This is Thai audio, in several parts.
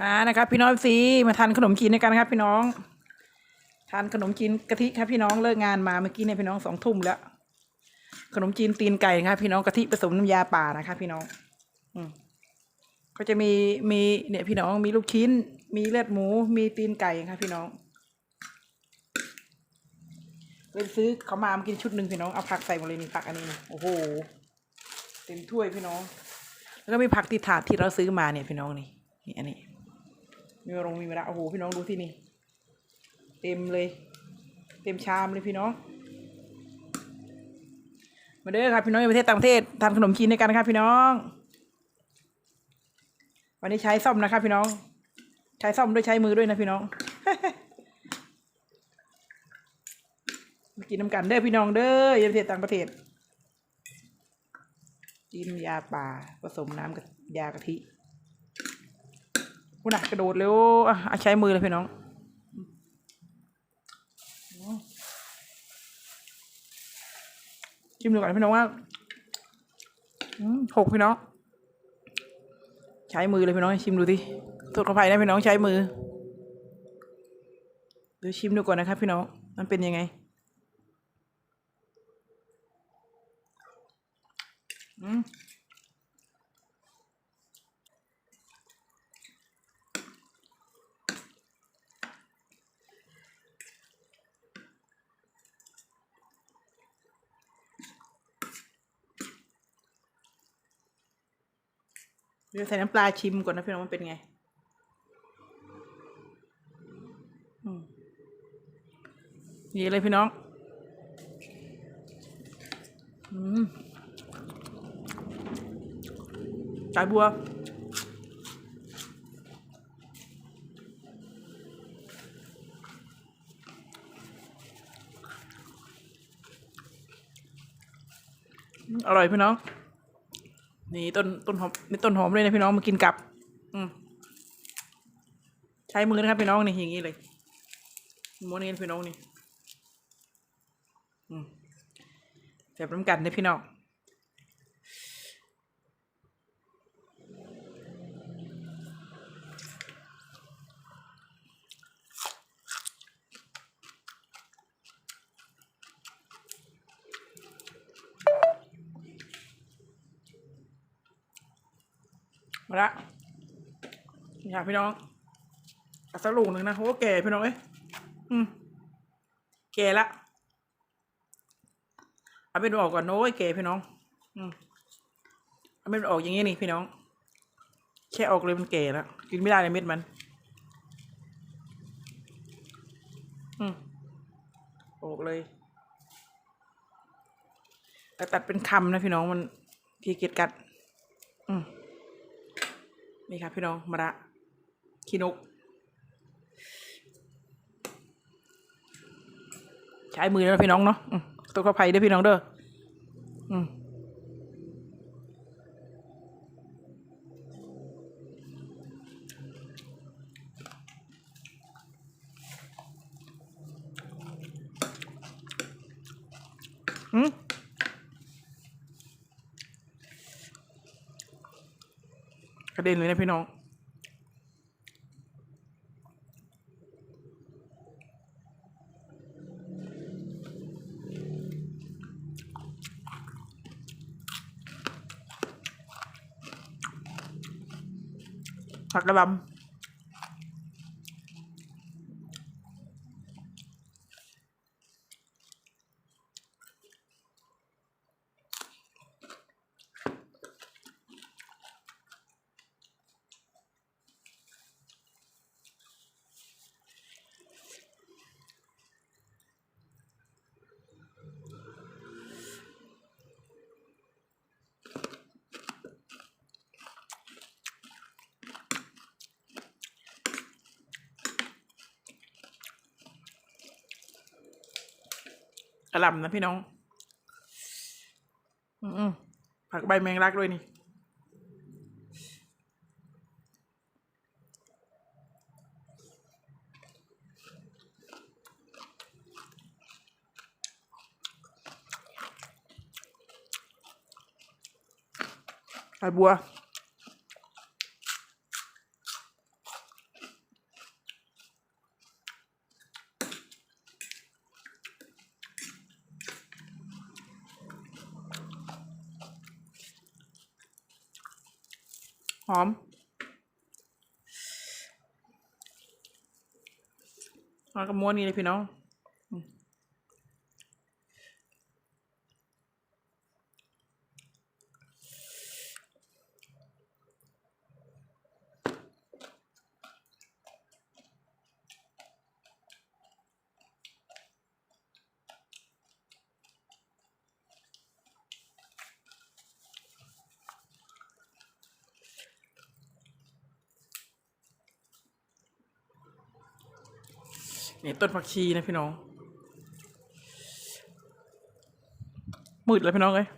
มานะครับพี่น้องซีมาทานขนมจีนด้วยกันครับ พี่น้อง ทานขนมจีนกะทิครับพี่น้องเลิกงานมาเมื่อกี้เนี่ยพี่น้องสองทุ่มแล้ว ขนมจีนตีนไก่ครับ พี่น้องกะทิผสมน้ำยาป่านะครับพี่น้อง อืมก็จะมีมีเนี่ยพี่น้องมีลูกชิ้น มีเลือดหมู มีตีนไก่ครับพี่น้องเลยซื้อเขามามากินชุดหนึ่งพี่น้องเอาผักใส่หมดเลยนี่ผักอันนี้นี่โอ้โหเต็มถ้วยพี่น้อง แล้วก็มีผักติดถาดที่เราซื้อมาเนี่ยพี่น้องนี่นี่อันนี้ มีมะรงมีมะระโอ้โหพี่น้องดูที่นี่ เต็มเลย เต็มชามเลยพี่น้อง มาเด้อครับพี่น้องในประเทศต่างประเทศทานขนมจีนด้วยกันนะครับพี่น้อง วันนี้ใช้ซ่อมนะครับพี่น้อง ใช้ซ่อมด้วยใช้มือด้วยนะพี่น้องกินน้ำกันเด้อพี่น้องเด้อในประเทศต่างประเทศจีนยาป่าผสมน้ำกับยากะทิ คุณน่ะกระโดดเร็วอะใช้มือเลยพี่น้องชิมดูก่อนพี่น้องว่าหกพี่น้อง ใช้มือเลยพี่น้องชิมดูดิโทษขออภัยนะพี่น้องใช้มือเดี๋ยวชิมดูก่อนนะครับพี่น้องมันเป็นยังไงอืม เดี๋ยวใส่น้ำปลาชิมก่อนนะพี่น้องมันเป็นไงนี่เลยพี่น้อง อืมสายบัวอร่อยพี่น้อง นี่ต้นต้นหอมนี่ต้นหอมเลยนะพี่น้องมากินกับ อืมใช้มือนะครับพี่น้องนี่อย่างนี้เลยม้วนนี้พี่น้องนี่อืมแสบน้ำกันนะพี่น้อง ละนี่ค่ะพี่น้องสักลูกหนึ่งนะโอ้แก่พี่น้องเอ้ยอืมแก่ละเอาเป็นออกก่อนโอ้ยแก่พี่น้อง อืมเอาเป็นออกอย่างงี้นี่พี่น้อง แค่ออกเลยมันแก่แล้วกินไม่ได้เลยเม็ดมัน อืมออกเลยแต่ตัดเป็นคำนะพี่น้องมันทีเกียจกัด อืม นี่ครับพี่น้องมะระขี้นก ใช้มือแล้วพี่น้องเนาะตัวข้าไผ่ด้วยพี่น้องเด้ออืมอืม กระเด็นเลยนะพี่น้อง ผักกระลำ ระหลำนะพี่น้อง อืมผักใบแมงลักด้วยนี่สา หอม หอมกับม้วนนี่เลยพี่น้องอืม นี่ต้นผักชีนะพี่น้องมืดเลยพี่น้องเอ้ย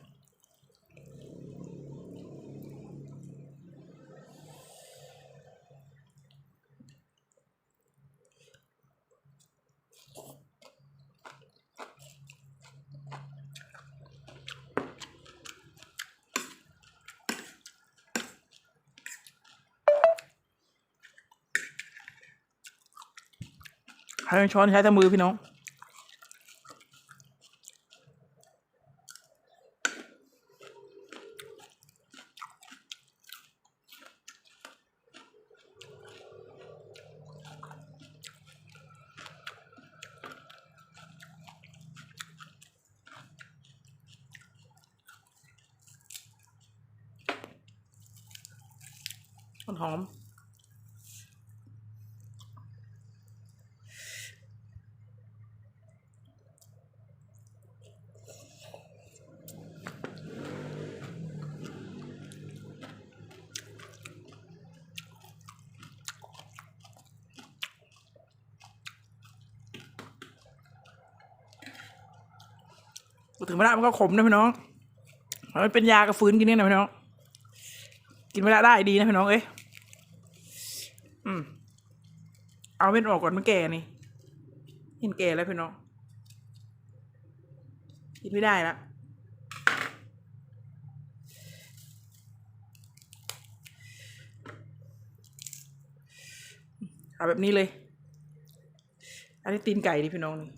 ใช้ช้อนใช้แต่มือพี่น้อง มันหอม ถึงเวลามันก็ขมนะพี่น้อง มันเป็นยากระฟื้นกินเนี่ยนะพี่น้อง กินเวลาได้ดีนะพี่น้องเอ้ยอืมเอาเม็ดออกก่อนมันแก่นี่เห็นแก่แล้วพี่น้อง กินไม่ได้ละเอาแบบนี้เลย อันนี้ตีนไก่ดิพี่น้องนี่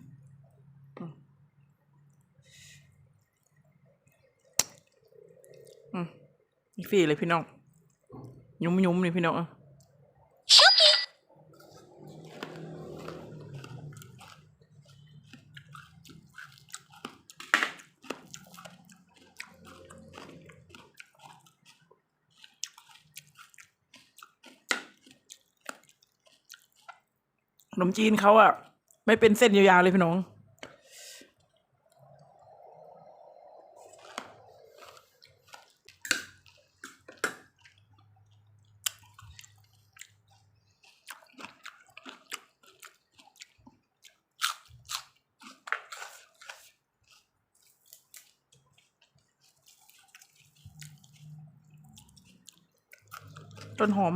อืม นี่ฟรีเลยพี่น้อง ยุ้มยุ้มนี่พี่น้องขนมจีนเขาอะไม่เป็นเส้นยาวๆเลยพี่น้อง ต้นหอม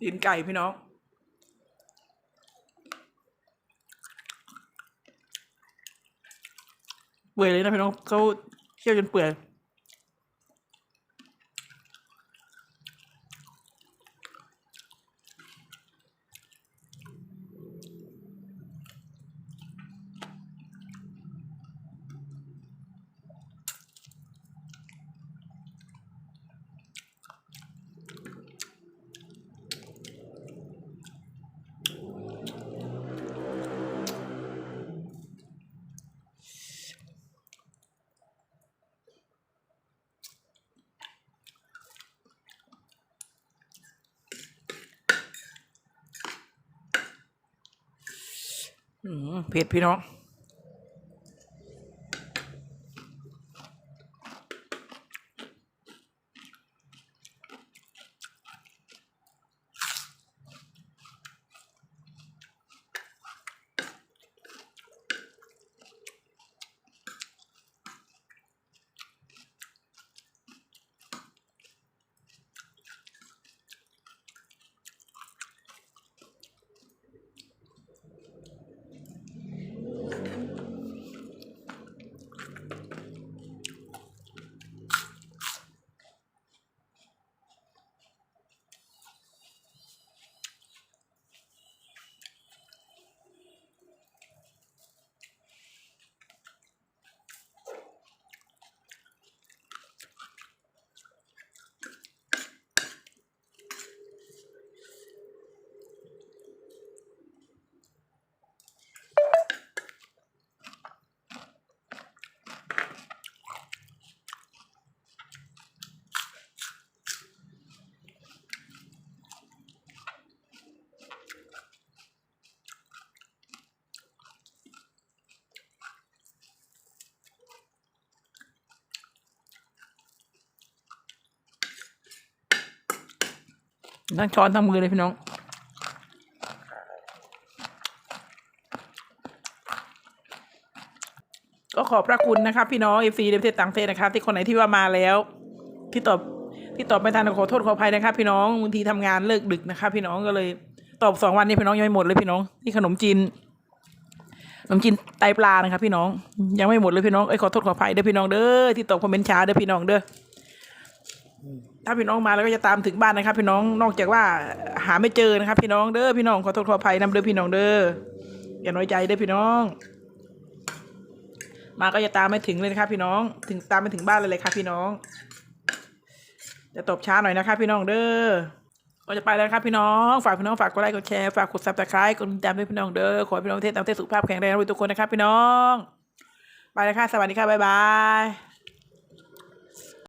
ตีนไก่พี่น้องเปื่อยเลยนะพี่น้องเขาเคี่ยวจนเปื่อย เผ็ดพี่น้อง ทั้งช้อนทั้งมือเลยพี่น้องก็ขอบพระคุณนะครับพี่น้องเอฟซีในประเทศต่างประเทศนะครับที่คนไหนที่ว่ามาแล้ว ที่ตอบที่ตอบไม่ทันขอโทษขออภัยนะครับพี่น้องบางทีทำงานเลิกดึกนะครับพี่น้องก็เลย ตอบสองวันนี้พี่น้องยังไม่หมดเลยพี่น้องที่ขนมจีนขนมจีนไตปลานะครับพี่น้องยังไม่หมดเลยพี่น้องเอ้ยขอโทษขออภัยเด้อพี่น้องเด้อที่ตอบคอมเมนต์ช้าเด้อพี่น้องเด้อ ถ้าพี่น้องมาแล้วก็จะตามถึงบ้านนะครับ พี่น้องนอกจากว่าหาไม่เจอนะครับ พี่น้องเด้อพี่น้องขอโทษขออภัยนำเด้อพี่น้องเด้ออย่าน้อยใจเด้อพี่น้อง มาก็จะตามไม่ถึงเลยนะครับ พี่น้องถึงตามไม่ถึงบ้านเลยเลยครับ พี่น้อง จะตบช้าหน่อยนะครับ พี่น้องเด้อก็จะไปแล้วนะครับพี่น้องฝากพี่น้องฝากกดไลค์กดแชร์ฝากกดซับสไครต์กดติดตามด้วยพี่น้องเด้อขอให้พี่น้องเทศต่างประเทศสุขภาพแข็งแรงทุกคนนะครับ พี่น้อง ไปแล้วค่ะสวัสดีค่ะบ๊ายบาย